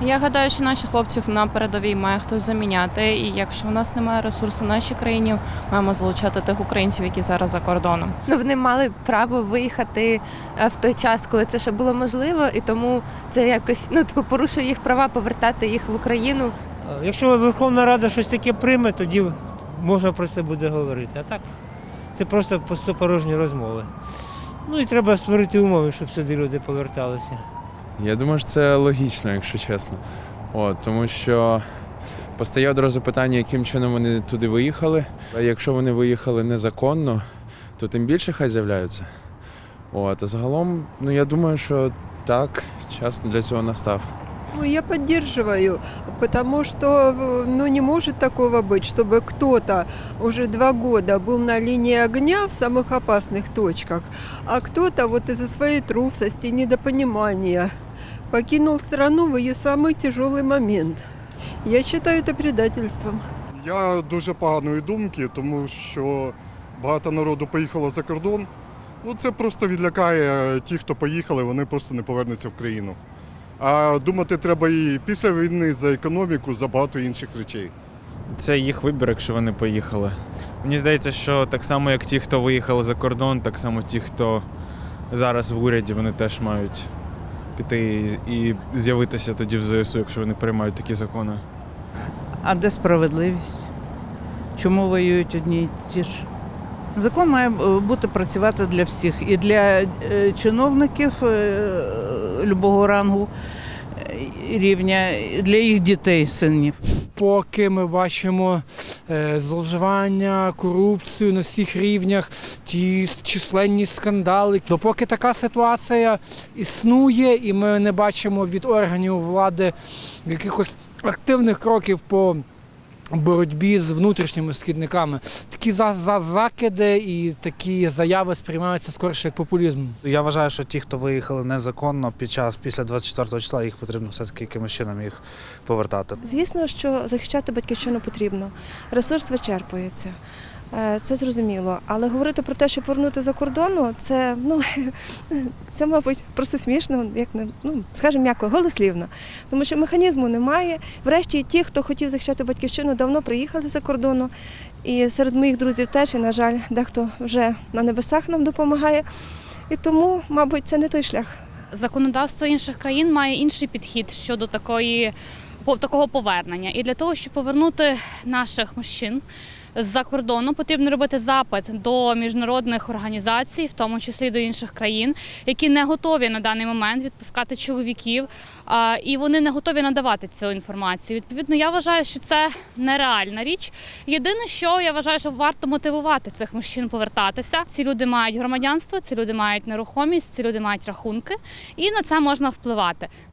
Я гадаю, що наших хлопців на передовій має хтось заміняти. І якщо в нас немає ресурсу в нашій країні, маємо залучати тих українців, які зараз за кордоном. Ну, вони мали право виїхати е, в той час, коли це ще було можливо, і тому це якось ну типу порушує їх права повертати їх в Україну. Якщо Верховна Рада щось таке прийме, тоді можна про це буде говорити. А так, це просто пустопорожні розмови. Ну і треба створити умови, щоб сюди люди поверталися. Я думаю, що це логічно, якщо чесно. От, тому що постає одразу питання, яким чином вони туди виїхали. А якщо вони виїхали незаконно, то тим більше хай з'являються. От, а загалом, ну я думаю, що так, час для цього настав. Ну, я поддерживаю, потому что ну, не может такого быть, чтобы кто-то уже два года был на линии огня в самых опасных точках, а кто-то вот из-за своей трусости, недопонимания покинул страну в ее самый тяжелый момент. Я считаю это предательством. Я дуже поганої думки, тому що багато народу поїхало за кордон. Ну, це просто відлякає ті, хто поїхали, вони просто не повернуться в країну. А думати треба і після війни за економіку, за багато інших речей. Це їх вибір, якщо вони поїхали. Мені здається, що так само, як ті, хто виїхали за кордон, так само ті, хто зараз в уряді, вони теж мають піти і і з'явитися тоді в ЗСУ, якщо вони приймають такі закони. А де справедливість? Чому воюють одні й ті ж? Закон має е, бути працювати для всіх і для е, чиновників е, любого рангу рівня, і для їх дітей, синів. Поки ми бачимо е, зловживання, корупцію на всіх рівнях, ті численні скандали. Допоки така ситуація існує, і ми не бачимо від органів влади якихось активних кроків по боротьбі з внутрішніми шкідниками, такі за, за закиди і такі заяви сприймаються скорше як популізм. Я вважаю, що ті, хто виїхали незаконно під час після 24 числа, їх потрібно все-таки якимось чином їх повертати. Звісно, що захищати батьківщину потрібно. Ресурс вичерпується. Е, Це зрозуміло. Але говорити про те, що повернути за кордону, це ну це, мабуть, просто смішно, як не ну скажімо м'яко, голослівно. Тому що механізму немає. Врешті ті, хто хотів захищати батьківщину, давно приїхали за кордону. І серед моїх друзів теж, і, на жаль, дехто вже на небесах нам допомагає. І тому, мабуть, це не той шлях. законодавство інших країн має інший підхід щодо такої такого повернення. І для того, щоб повернути наших мужчин з-за кордону, потрібно робити запит до міжнародних організацій, в тому числі до інших країн, які не готові на даний момент відпускати чоловіків, і вони не готові надавати цю інформацію. Відповідно, я вважаю, що це нереальна річ. Єдине, що я вважаю, що варто мотивувати цих мужчин повертатися. Ці люди мають громадянство, ці люди мають нерухомість, ці люди мають рахунки, і на це можна впливати.